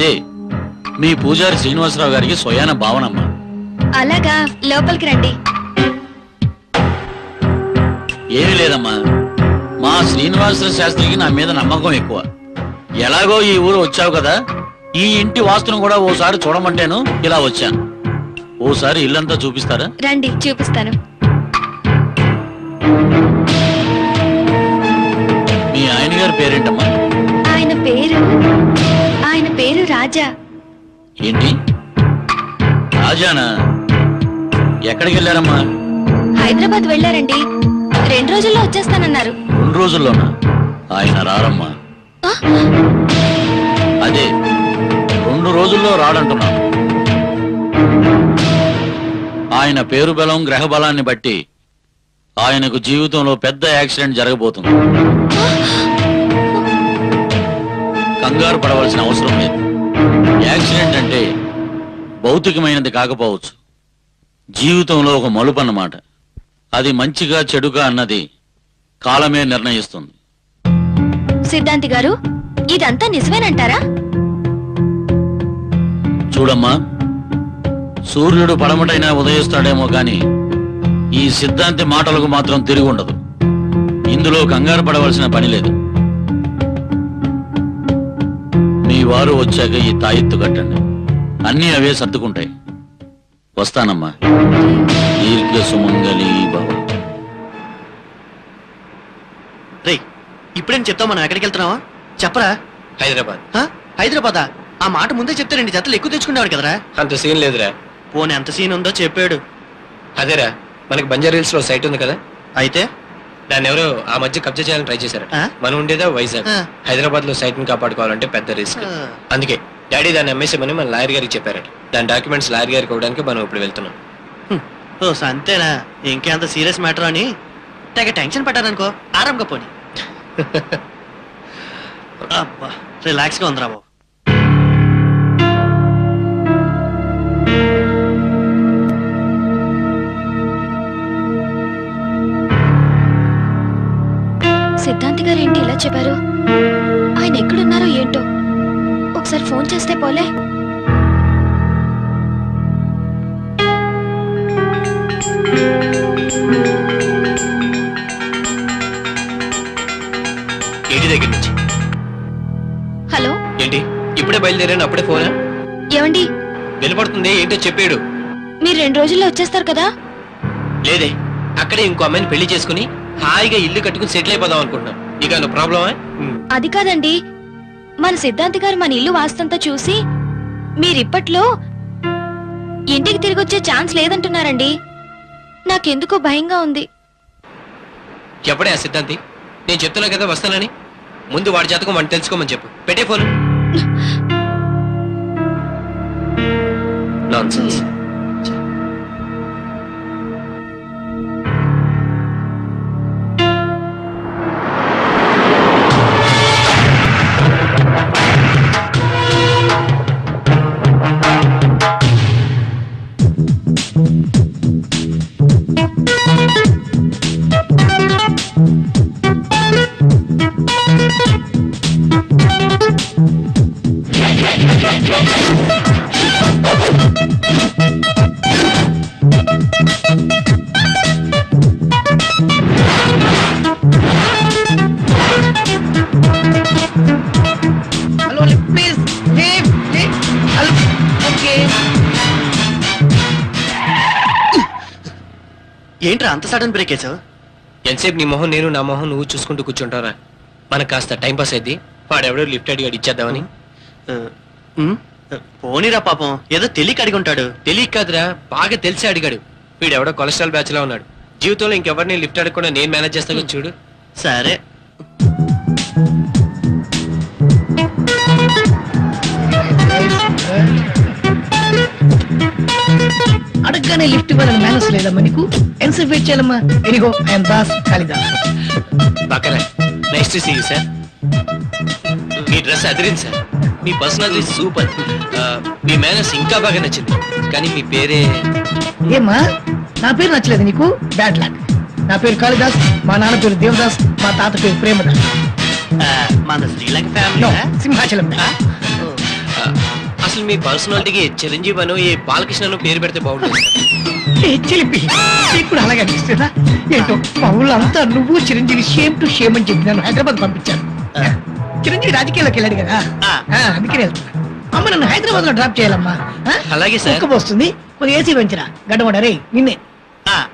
అదే మీ పూజారి శ్రీనివాసరావు గారికి స్వయాన భావనమ్మ. అలాగా లోపలికి రండి. ఏమీ లేదమ్మా. మా శ్రీనివాసరావు శాస్త్రికి నా మీద నమ్మకం ఎక్కువ. ఎలాగో ఈ ఊరు వచ్చావు కదా ఈ ఇంటి వాస్తును కూడా ఓసారి చూడమంటేను ఇలా వచ్చాను. ఓసారి ఇల్లంతా చూపిస్తారా? రండి చూపిస్తాను. మీ ఆయన గారి పేరేంటమ్మా? ఆయన పేరు పేరు రాజా. ఏంటి? రాజానా? ఎక్కడికి వెళ్ళారమ్మా? హైదరాబాద్ వెళ్ళారండి. రెండు రోజుల్లో వచ్చేస్తానన్నారు. రెండు రోజుల్లోనా? ఆయన రారమ్మా. అదే రెండు రోజుల్లో రాడంటున్నాను. ఆయన పేరు బలం గ్రహ బలాన్ని బట్టి ఆయనకు జీవితంలో పెద్ద యాక్సిడెంట్ జరగబోతుంది. కంగారు పడవలసిన అవసరం లేదు. యాక్సిడెంట్ అంటే భౌతికమైనది కాకపోవచ్చు. జీవితంలో ఒక మలుపు అన్నమాట అది మంచిగా చెడుగా అన్నది కాలమే నిర్ణయిస్తుంది. సిద్ధాంతి గారు ఇదంతా నిజమేనంటారా? చూడమ్మా సూర్యుడు పడమటైనా ఉదయిస్తాడేమో గాని ఈ సిద్ధాంతి మాటలకు మాత్రం తిరిగి ఉండదు. ఇందులో కంగారు పడవలసిన పని లేదు. వారు వచ్చాక ఈ తాయెత్తు కట్టండి. అన్నీ అవే సర్దుకుంటాయి. వస్తానమ్మా. దీర్ఘ సుమంగళి రే ఇప్పుడేం చెప్తావు? మనం ఎక్కడికి వెళ్తున్నావా? చెప్పరా? హైదరాబాద్. హ? హైదరాబాదా? ఆ మాట ముందే చెప్తే రెండు జతలు ఎక్కువ తెచ్చుకునేవాడు కదరా? అంత సీన్ లేదురా. పోనీ ఎంత సీన్ ఉందో చెప్పాడు. అదేరా మనకి బంజారా హిల్స్లో సైట్ ఉంది కదా? అయితే? దాన్ని ఎవరో ఆ మధ్య కబ్జా చేయాలని ట్రై చేశారు ఆ? మనం ఉండేదా వైజాగ్. ఆ. హైదరాబాద్లో సైట్ని కాపాడుకోవాలంటే పెద్ద రిస్క్. ఆ. అందుకే డాడీ దాన్ని అమ్మేసామని మన లాయర్ గారికి చెప్పారట. దాని డాక్యుమెంట్స్ లాయర్ గారికి ఇవ్వడానికి మనం ఇప్పుడు వెళ్తున్నాం. ఓ అంతేనా ఇంకేంత సీరియస్ మ్యాటర్ అని. తెగ టెన్షన్ పడ్డారనుకో ఆరాంగా పోనీ. అబ్బా రిలాక్స్గా ఉందిరా బాబు. చేస్తే పోలే. ఏంటి దగ్గర నుంచి? హలో? ఏంటి? ఇప్పుడే బయలుదేరాను అప్పుడే ఫోన్? ఏమండి? వినపడుతుంది ఏంటో చెప్పాడు. మీరు రెండు రోజుల్లో వచ్చేస్తారు కదా? లేదే అక్కడే ఇంకో అమ్మాయిని పెళ్ళి చేసుకుని హాయిగా ఇల్లు కట్టుకుని సెటిల్ అయిపోదాం అనుకుంటున్నాను. నీకు ప్రాబ్లమా? అది కాదండి మన సిద్ధాంతి గారు మన ఇల్లు వాస్తంతా చూసి మీరిప్పట్లో ఇంటికి తిరిగి వచ్చే ఛాన్స్ లేదంటున్నారండి. నాకెందుకో భయంగా ఉంది. చెప్పడే ఆ సిద్ధాంతి. నేను చెప్తున్నా కదా వస్తానని. ముందు వాడి జాతకం వాడిని తెలుసుకోమని చెప్పు. పెట్టే ఫోన్. నాన్సెన్స్ ఏంట్రా అంత సడన్ బ్రేక్ వేసావు? ఎంతసేపు నీ మొహం నేను నా మొహం నువ్వు చూసుకుంటూ కూర్చుంటారా మనకు కాస్త టైం పాస్ అయింది. వాడెవడో లిఫ్ట్ అడిగాడు ఇచ్చేద్దామని. పోనీరా పాపం. ఏదో తెలియక అడిగి ఉంటాడు. తెలియక కాదురా బాగా తెలిసి అడిగాడు. వీడెవడో కొలెస్ట్రాల్ బ్యాచ్లో ఉన్నాడు. జీవితంలో ఇంకెవరిని లిఫ్ట్ అడగకుండా నేను మేనేజ్ చేస్తాను చూడు. సరే. అడగగానే లిఫ్ట్ ఇవ్వాలని మేనస్ లేదమ్మా నీకు. ఎంతసేపు వెయిట్ చేయాలమ్మా? ఎనిగో ఐఎమ్ దాస్ కాళిదాస్ పక్కన నెక్స్ట్ సీ సార్ మీ డ్రెస్ అదిరింది సార్ మీ పర్సనాలిటీ సూపర్ మీ మేనర్స్ ఇంకా బాగా నచ్చింది. కానీ మీ పేరే ఏమ్మా? నా పేరు నచ్చలేదు నీకు? బ్యాడ్ లక్ నా పేరు కాళిదాస్ మా నాన్న పేరు దేవదాస్ మా తాత పేరు ప్రేమదాస్ మన శ్రీలంక ఫ్యామిలీ సింహాచలం అసలు మీ పర్సనాలిటీకి చిరంజీవి అను ఈ బాలకృష్ణను పేరు పెడితే బాగుంటుంది చిలిపి అలాగే అనిపిస్తుందా? ఏంటో మా ఊళ్ళో అంతా నువ్వు చిరంజీవి సేమ్ టు సేమ్ అని చెప్పి నన్ను హైదరాబాద్ పంపించాను చిరంజీవి రాజకీయాల్లోకి వెళ్ళాడు కదా? అందుకనే వెళ్తున్నా. అమ్మ నన్ను హైదరాబాద్లో డ్రాప్ చేయాలమ్మా? అలాగే సార్. వస్తుంది కొద్దిగా ఏసీ పెంచరా. గడ్డవాడ రే నిన్నే.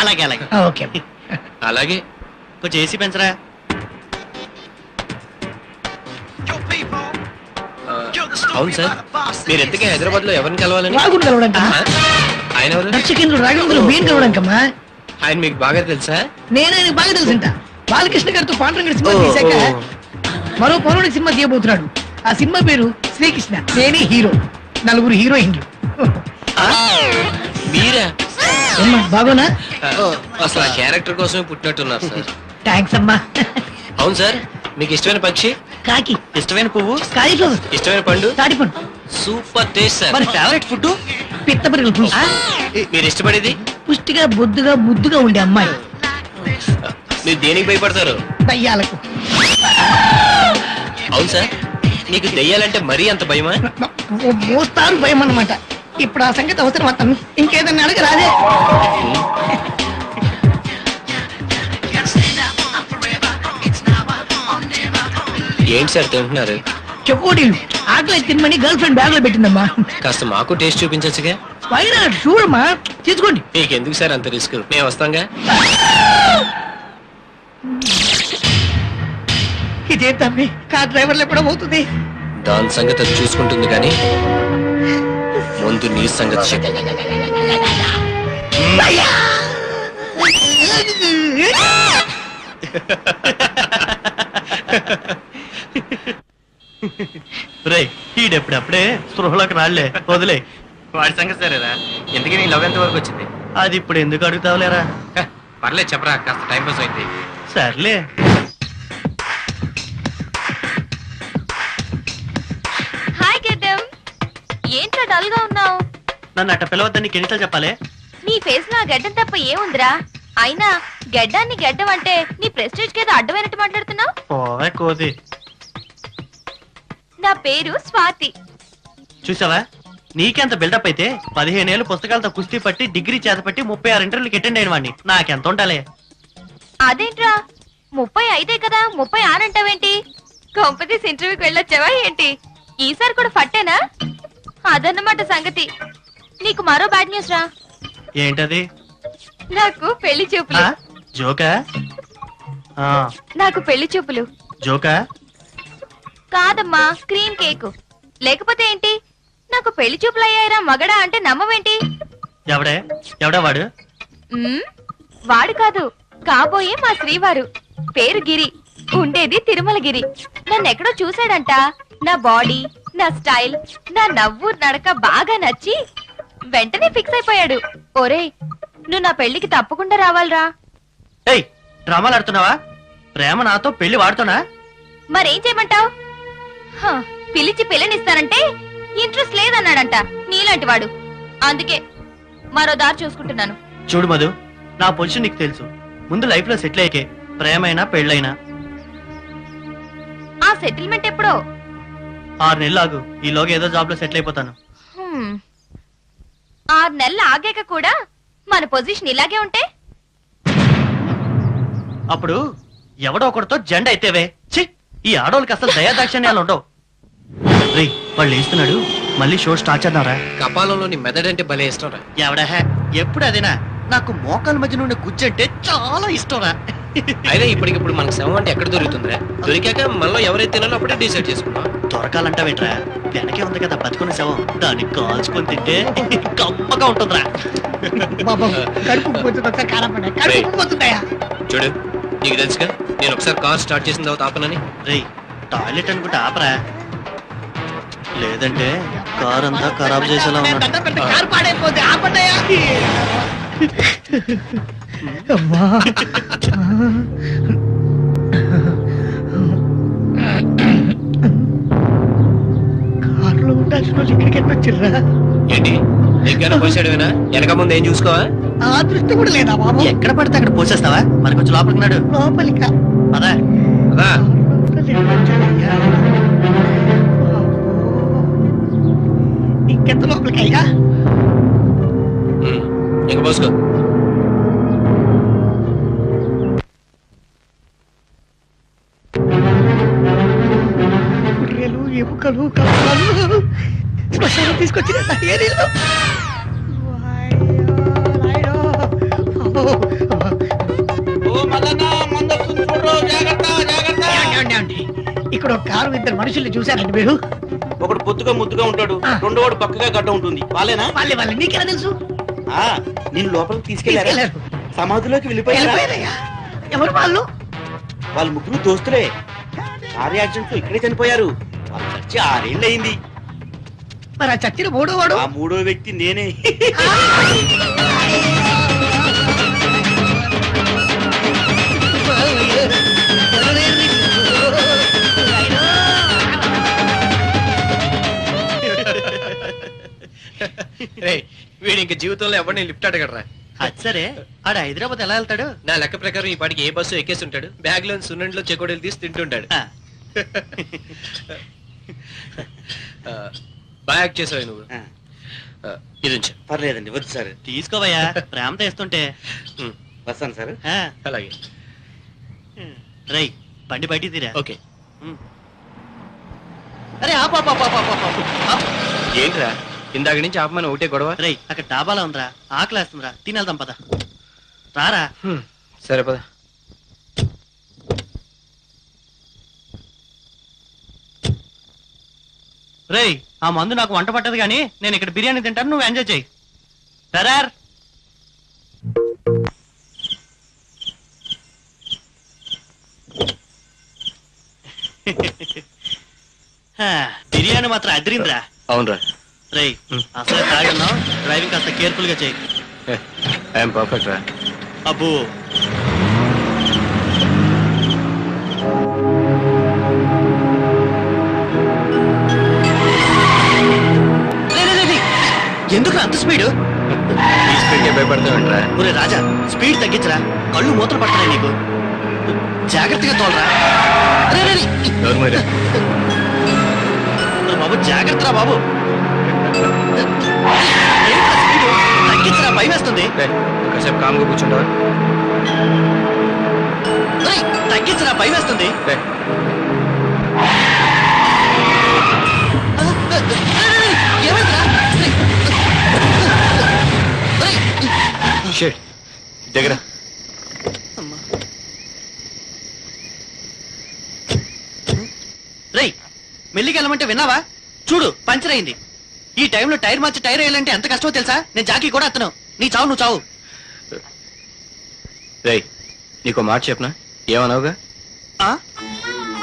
అలాగే అలాగే. ఓకే అలాగే. కొంచెం ఏసీ పెంచరా. అవును సార్. మీరు ఎంతకీ హైదరాబాద్లో ఎవరిని కలవాలని? రాగుడు కలవడానికమ్మా. ఆ? ఆయన ఎవరు? దర్శకేంద్రుడు రాఘవేంద్రుడు కలవడానికమ్మా. ఆయన మీకు బాగా తెలుసా? నేనే ఆయనకు బాగా తెలుసుంట. బాలకృష్ణ గారితో పాండ్రంగడి సినిమా ఓ, తీశాక ఓ. మరో పౌరుడి సినిమా తీయబోతున్నాడు. ఆ సినిమా పేరు శ్రీకృష్ణ. నేనే హీరో. నలుగురు హీరోయిన్లు. ఆ? మీరా? ఏమ్మా బాగోనా? ఆ, అసలు ఆ క్యారెక్టర్ కోసమే పుట్టినట్టున్నారు సార్. థ్యాంక్స్ అమ్మా. అవును సార్ మీకు ఇష్టమైన పక్షి? కాకి. ఇష్టమైన పువ్వు? కాయి ఫ్లవర్ ఇష్టమైన పండు? తాటిపండు. Super taste sir. మరి ఫేవరెట్ ఫుడ్ పిత్త పరిగెలు. మీరు ఇష్టపడేది? పుష్టిగా బొద్దుగా ముద్దుగా ఉండే అమ్మాయి. మీరు దేనికి భయపడతారు? దయ్యాలకు. అవును సార్. మీకు దెయ్యాలంటే మరీ అంత భయమా? ఓ మోస్తారు భయం అన్నమాట ఇప్పుడు ఆ సంగతి అవసరం అతను? ఇంకేదన్నా అడగ రాదే ఏంటి సార్ తింటున్నారు? చెకోడీలు ఆకలి తినమని గర్ల్ ఫ్రెండ్ బ్యాగ్లో పెట్టిందమ్మా. కాస్త మాకు టేస్ట్ చూపించచ్చుగా. పైన చూడమ్మా. తీసుకోండి. మీకు ఎందుకు సార్ అంత రిస్క్ మేము వస్తాంగా? ఇదే తమ్మి? కార్ డ్రైవర్లు ఎప్పుడో అవుతుంది దాని సంగతి అది చూసుకుంటుంది కానీ ముందు నీ సంగతి చెప్పు. అయ్యా! రే ఈడెప్పుడప్పుడే స్పృహలోకి రాళ్ళే వదిలే. వాడి సంగతి సరేరా. ఎందుకని నీ లవ్ ఎంత వరకు వచ్చింది? అది ఇప్పుడు ఎందుకు అడుగుతావులేరా? పర్లేదు చెప్పరా కాస్త టైం పాస్ అయింది. సర్లే. హాయ్ గెడ్డం ఏంట్రా డల్గా ఉన్నావు? నన్ను అట్ట పిలవద్దని నీకు ఎన్నిసార్లు చెప్పాలి? నీ ఫేస్లో ఆ గడ్డం తప్ప ఏముందిరా? అయినా గడ్డాన్ని గడ్డం అంటే నీ ప్రెస్టేజ్ కేదో అడ్డమైనట్టు మాట్లాడుతున్నావు? ఓవే కోది నా పేరు స్వాతి. చూసావా? నీకెంత బిల్డప్ అయితే పదిహేనేళ్ళు పుస్తకాలతో కుస్తీ పట్టి డిగ్రీ చేతపట్టి ముప్పై ఆరు ఇంటర్వ్యూలకి అటెండ్ అయిన వాడిని. నాకెంత ఉండాలి? అదేంట్రా? ముప్పై ఐదే కదా ముప్పై ఆనంటావేంటి కొంపతీస్ ఇంటర్వ్యూకి వెళ్ళొచ్చావా ఏంటి? ఈసారి కూడా ఫట్టేనా? అదన్నమాట సంగతి. నీకు మరో బ్యాడ్ న్యూస్ రా. ఏంటది? నాకు పెళ్ళి చూపులు? జోకా? నాకు పెళ్ళి చూపులు. జోకా? కాదమ్మా క్రీమ్ కేక్ లేకపోతే ఏంటి? నాకు పెళ్ళి చూపులు అయ్యాయిరా మగడా అంటే నమ్మవేంటి? ఎవడే? ఎవడా వాడు? మ్మ్? వాడు కాదు కాబోయే మా శ్రీవారు. పేరు గిరి ఉండేది తిరుమల గిరి నన్ను ఎక్కడో చూశాడంట. నా బాడీ నా స్టైల్ నా నవ్వు నడక బాగా నచ్చి వెంటనే ఫిక్స్ అయిపోయాడు. ఒరేయ్ నువ్వు నా పెళ్ళికి తప్పకుండా రావాలిరా. ఏయ్ డ్రామాలు ఆడుతున్నావా? ప్రేమ నాతో పెళ్ళి వాడుతున్నా? మరేం చేయమంటావు? పిలిచి పిల్లనిస్తానంటే ఇంట్రెస్ట్ లేదన్నాడంట నీలాంటి వాడు. అందుకే మరో దారి చూసుకుంటున్నాను. చూడు మధు నా పొజిషన్ నీకు తెలుసు. ముందు లైఫ్లో సెటిల్ అయ్యకే ప్రేమైనా పెళ్ళైనా. ఆ సెటిల్మెంట్ ఎప్పుడో? ఆరు నెలలు ఆగు. ఈలోగా ఏదో జాబ్లో సెటిల్ అయిపోతాను. హ్మ్. ఆరు నెలలు ఆగాక కూడా మన పొజిషన్ ఇలాగే ఉంటే? అప్పుడు ఎవడో ఒకడితో జెండా ఛీ ఈ ఆడోళ్ళకి అసలు దయాదాక్షిణ్యాలు ఉండవు. రే వాళ్ళు వేస్తున్నాడు మళ్ళీ షో స్టార్ట్ చేద్దాంరా. కపాలంలోని మెదడు అంటే భలే ఇష్టం రా. ఎవడా? ఎప్పుడు అదేనా? నాకు మోకాల మధ్య నుండి గుజ్జంటే చాలా ఇష్టంరా అయినా ఇప్పటికిప్పుడు మనకు శవం అంటే ఎక్కడ దొరుకుతుందిరా? దొరికాక మనలో ఎవరైతే తినాలో అప్పుడే డిసైడ్ చేసుకుంటాం దొరకాలంటావేంట్రా? వెనకే ఉంది కదా బతుకున్న శవం. దాన్ని కాల్చుకొని తింటే గమ్మగా ఉంటుందిరా. బాబా కడుపు పోతుంది ఒకసారి కారం పడ్డా కడుపు పోతుందయ్యా. చూడు నీకు తెలుసుగా? నేను ఒకసారి కార్ స్టార్ట్ చేసిన తర్వాత ఆపనని. రేయ్ టాయిలెట్ అనుకుంటే ఆపరా. లేదంటే కార్ అంతా ఖరాబ్ చేసేలా నేను ఉన్నాడు. దండం పెడితే కారు పాడైపోద్ది, ఆపండయ్యా. అమ్మా. కారులో ఉండాల్సిన వాళ్ళు ఇక్కడికి ఎట్లా వచ్చిర్రా ఏంటి దగ్గర పోసాడువేనా వెనక ముందు ఏం చూసుకోవా? ఆ దృష్టి కూడా లేదా బాబు? ఎక్కడ పడితే అక్కడ పోసేస్తావా? మరి కొంచెం లోపలికి నాడు. లోపలిక? అదా అదా ఇంకెంత లోపలికి అయ్యా ఇంక పోసుకో. కుర్రెలు ఎముకలు కళ్ళు తీసుకొచ్చిన ఇక్కడ ఒక కారు ఇద్దరు మనుషుల్ని చూశారండి మీరు? ఒకడు పొత్తుగా ముద్దుగా ఉంటాడు. రెండో వాడు పక్కగా గడ్డ ఉంటుంది. వాళ్ళేనా? వాళ్ళే వాళ్ళు. నీకెలా తెలుసు? ఆ నేను లోపలికి తీసుకెళ్ళారు. సమాధిలోకి వెళ్ళిపోయారా. ఎవరు వాళ్ళు? వాళ్ళ ముగ్గురు దోస్తులే. కార్ యాక్సిడెంట్లో ఇక్కడే చనిపోయారు. వాళ్ళు చచ్చి ఆరేళ్ళు అయింది. మరి ఆ చచ్చిన మూడో వాడు? ఆ మూడో వ్యక్తి నేనే. రేయ్, వీడు ఇంక జీవితంలో ఎవరిని లిఫ్ట్ అడగడరా? అది సరే. ఆడ హైదరాబాద్ ఎలా వెళ్తాడు? నా లెక్క ప్రకారం ఈ పాటికి ఏ బస్సు ఎక్కేసి ఉంటాడు బ్యాగ్లో సున్నండిలో చెకోడీలు తీసి తింటుంటాడు. ఆ, ఆ, బాగా యాక్ట్ చేసావు నువ్వు. ఆ, ఆ, ఇది ఉంచు. పర్లేదండి వద్దు సార్. తీసుకోవయ్యా ప్రేమతో ఇస్తుంటే ఉమ్, వస్తాను సార్. ఆ, అలాగే. రేయ్ బండి బయటికి తీరా? ఓకే. ఉమ్. అరే ఆపు, ఆపు, ఆపు, ఆపు, ఆపు, ఆపు. ఆపు. ఏంట్రా? ఇందాక నుంచి ఆపమని ఒకటే గొడవ. రేయ్ అక్కడ డాబాలో ఉందిరా. ఆకలేస్తుందిరా తినేద్దాం పద. రారా? సరే పద. రేయ్ ఆ మందు నాకు వంట పట్టదు కానీ నేను ఇక్కడ బిర్యానీ తింటాను నువ్వు ఎంజాయ్ చేయి. సరార్. హా, బిర్యానీ మాత్రం అదిరిందిరా. అవునరా. హ్మ్. అసలు తాగన్నావు? డ్రైవింగ్ కాస్త కేర్ఫుల్గా చేయి. ఐఎమ్ పర్ఫెక్ట్ రా. అబ్బో. ఎందుకు అంత స్పీడ్? ఈ స్పీడ్కే భయపడతావేంట్రా? ఒరే రాజా స్పీడ్ తగ్గించరా? కళ్ళు మూతలు పడుతున్నాయి నీకు. జాగ్రత్తగా తోలరా. ఎవరు మరి? ఒరే బాబు జాగ్రత్తరా బాబు? తగ్గించరా భయం వేస్తుంది కాసేపు కామ్గా కూర్చుంటావా? తగ్గించరా భయం వేస్తుంది. దగ్గర. రేయ్ మెల్లికి వెళ్ళమంటే విన్నావా? చూడు పంచర్ అయింది. ఈ టైంలో టైర్ మార్చి టైర్ వేయాలంటే ఎంత కష్టమో తెలుసా? నేను జాకీ కూడా అత్తను. నీ చావు నువ్వు చావు. రేయ్ నీకు మాట చెప్పనా? ఏమన్నావుగా ఆ?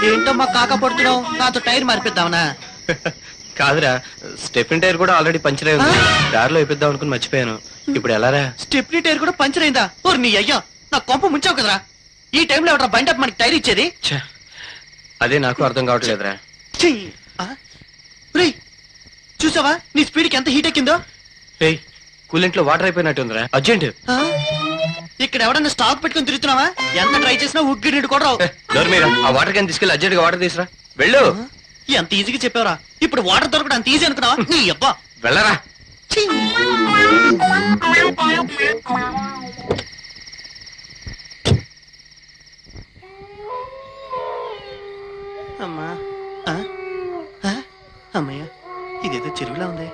ఏంటమ్మా కాక పడుతున్నావు? నాతో టైర్ మార్పిద్దామనా? కాదురా స్టెఫిన్ టైర్ కూడా ఆల్రెడీ పంచర్ అయి ఉంది. దారిలో వేపిద్దాం అనుకుని మర్చిపోయాను. ఇప్పుడు ఎలారా స్టెప్నీ టైర్ కూడా పంచర్ అయిందా? ఓర్ నీ అయ్యా నా కొంప ముంచావు కదరా. ఈ టైంలో ఎవడ బండి మనకి టైర్ ఇచ్చేది? ఛే, అదే నాకు అర్థం కావట్లేదురా. ఛీ! ఆ? చూసావా? నీ స్పీడ్కి ఎంత హీట్ ఎక్కిందో? రేయ్ కూలింట్లో వాటర్ అయిపోయినట్టుందిరా అర్జెంట్? ఇక్కడ ఎవడన్నా స్టాక్ పెట్టుకుని తిరుగుతున్నావా? ఎంత ట్రై చేసినా ఉగ్గి నీడు కూడా రావు. డోర్ మీరా ఆ వాటర్ క్యాన్ తీసుకెళ్ళి అర్జెంట్గా వాటర్ తీసురా. వెళ్ళు? ఎంత ఈజీగా చెప్పావరా? ఇప్పుడు వాటర్ దొరకడం అంత ఈజీ అనుకున్నావా? నీ అబ్బా. వెళ్ళరా! అమ్మా? అమ్మయ్య. ఇదేదో చెరువులా ఉంది.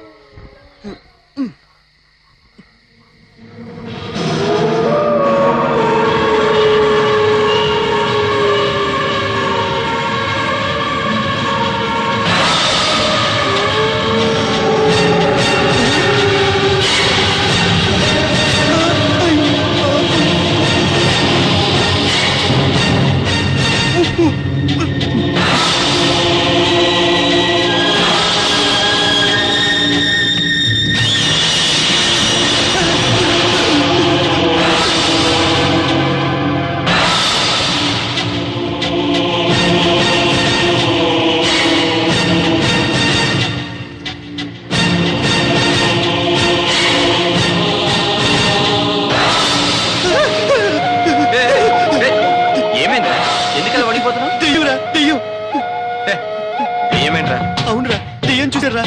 ఏమైందిరా? అవునురా దెయ్యం చూసారా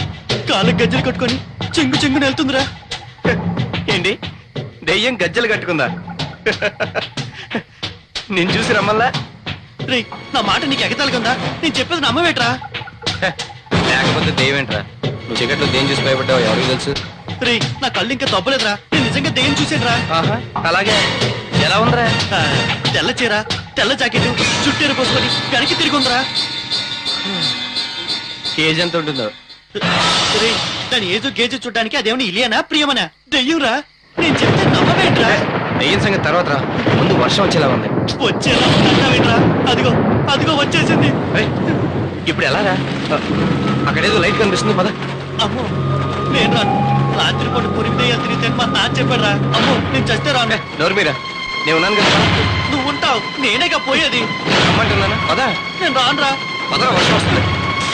కాళ్ళకి గజ్జలు కట్టుకొని చెంగు చెంగుని వెళ్తుందిరా. ఏంటి? దెయ్యం గజ్జలు కట్టుకుందా? నేను చూసి రమ్మల్లా? రే నా మాట నీకు ఎగతాలి ఉందా నేను చెప్పేది నమ్మవేట్రా. లేకపోతే దెయ్యం ఏంట్రా నువ్వు చీకట్లో దేని చూసి భయపడ్డావు ఎవరికి తెలుసు? రే నా కళ్ళు ఇంకా తప్పలేదురా నేను నిజంగా దెయ్యం చూసానురా ఆహా అలాగే. ఎలా ఉందిరా? తెల్ల చీర తెల్ల జాకెట్ చుట్టేరు పోసుకొని వెనక్కి తిరిగి ఉందిరా. కేజీ ఎంత ఉంటుందో. రే దాని ఏదో గేజు చూడడానికి అదేమని ఇలియనా ప్రియమనా? దెయ్యంరా? నేను చెప్తే నమ్మవేంట్రా? దెయ్యం సంగతి తర్వాత రా. ముందు వర్షం వచ్చేలా ఉంది. వచ్చేలా ఉందంటావేంట్రా? అదిగో అదిగో వచ్చేసింది. ఏయ్, ఇప్పుడు ఎలా రా? అక్కడేదో లైట్ కనిపిస్తుంది పద. అమ్మో నేను రాను రాత్రిపూట పురిమి దెయ్యాలు తిరిగితే మా నాన్న చెప్పాడురా. అమ్మో నేను చస్తే రాను. నోరు మీరా. నేను ఉన్నాను కదా. నువ్వు ఉంటావు. నేనేగా పోయేది. రమ్మంటున్నాను? పద. నేను రానురా. పదరా వర్షం వస్తుంది.